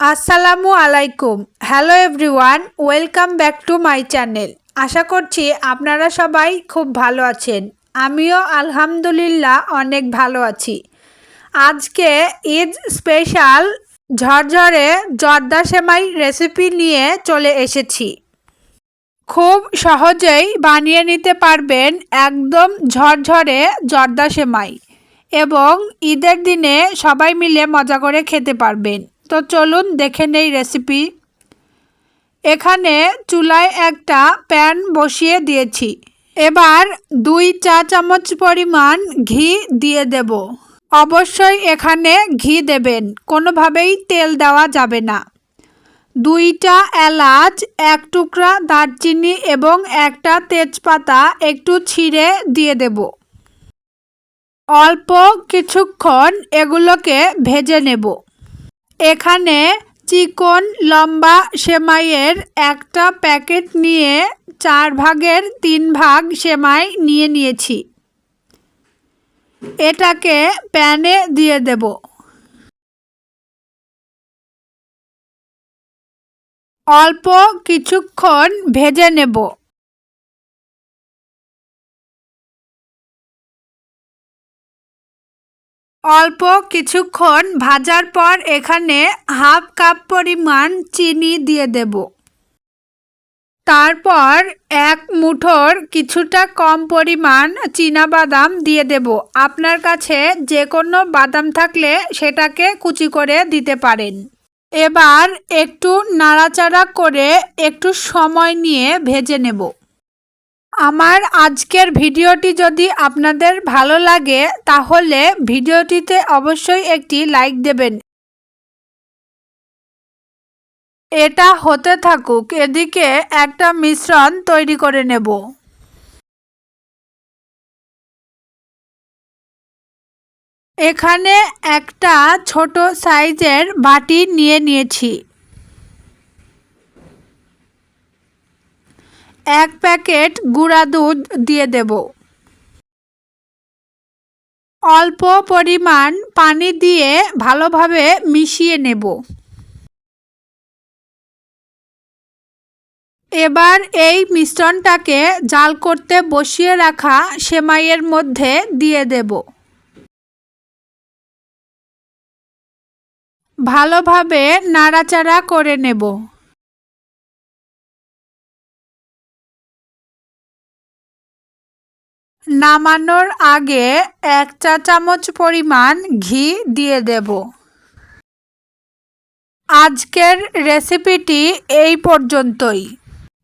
আসসালামু আলাইকুম। Hello everyone welcome back to my channel আশা করছি আপনারা সবাই খুব ভালো আছেন। আমিও আলহামদুলিল্লাহ অনেক ভালো আছি। আজকে ঈদ স্পেশাল ঝরঝরে জর্দা সেমাই রেসিপি নিয়ে চলে এসেছি। খুব সহজেই বানিয়ে নিতে পারবেন একদম ঝরঝরে জর্দা সেমাই। এবং ঈদের দিনে সবাই মিলে মজা করে খেতে পারবেন। তো চলুন দেখে নেই রেসিপি এখানে চুলায় একটা প্যান বসিয়ে দিয়েছি। এবার দুই চা চামচ পরিমাণ ঘি দিয়ে দেব। অবশ্যই এখানে ঘি দেবেন, কোনোভাবেই তেল দেওয়া যাবে না। দুইটা এলাচ, এক টুকরা দারচিনি এবং একটা তেজপাতা একটু ছিঁড়ে দিয়ে দেব। অল্প কিছুক্ষণ এগুলোকে ভেজে নেব। এখানে চিকন লম্বা সেমাইয়ের একটা প্যাকেট নিয়ে চার ভাগের তিন ভাগ সেমাই নিয়ে নিয়েছি। এটাকে প্যানে দিয়ে দেব। অল্প কিছুক্ষণ ভেজে নেব। অল্প কিছুক্ষণ ভাজার পর এখানে হাফ কাপ পরিমাণ চিনি দিয়ে দেব। তারপর এক মুঠোর কিছুটা কম পরিমাণ বাদাম দিয়ে দেব। আপনার কাছে যে কোনো বাদাম থাকলে সেটাকে কুচি করে দিতে পারেন। এবার একটু নাড়াচাড়া করে একটু সময় নিয়ে ভেজে নেব। আমার আজকের ভিডিওটি যদি আপনাদের ভালো লাগে, তাহলে ভিডিওটিতে অবশ্যই একটি লাইক দেবেন। এটা হতে থাকুক, এদিকে একটা মিশ্রণ তৈরি করে নেব। এখানে একটা ছোট সাইজের বাটি নিয়ে নিয়েছি। এক প্যাকেট গুঁড়া দুধ দিয়ে দেব। অল্প পরিমাণ পানি দিয়ে ভালোভাবে মিশিয়ে নেব। এবার এই মিশ্রণটাকে জাল করতে বসিয়ে রাখা সেমাইয়ের মধ্যে দিয়ে দেব। ভালোভাবে নাড়াচাড়া করে নেব। নামানোর আগে এক চা চামচ পরিমাণ ঘি দিয়ে দেব। আজকের রেসিপিটি এই পর্যন্তই।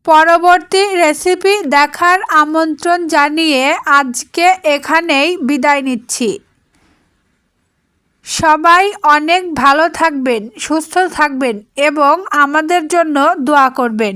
পরবর্তী রেসিপি দেখার আমন্ত্রণ জানিয়ে আজকে এখানেই বিদায় নিচ্ছি। সবাই অনেক ভালো থাকবেন, সুস্থ থাকবেন এবং আমাদের জন্য দোয়া করবেন।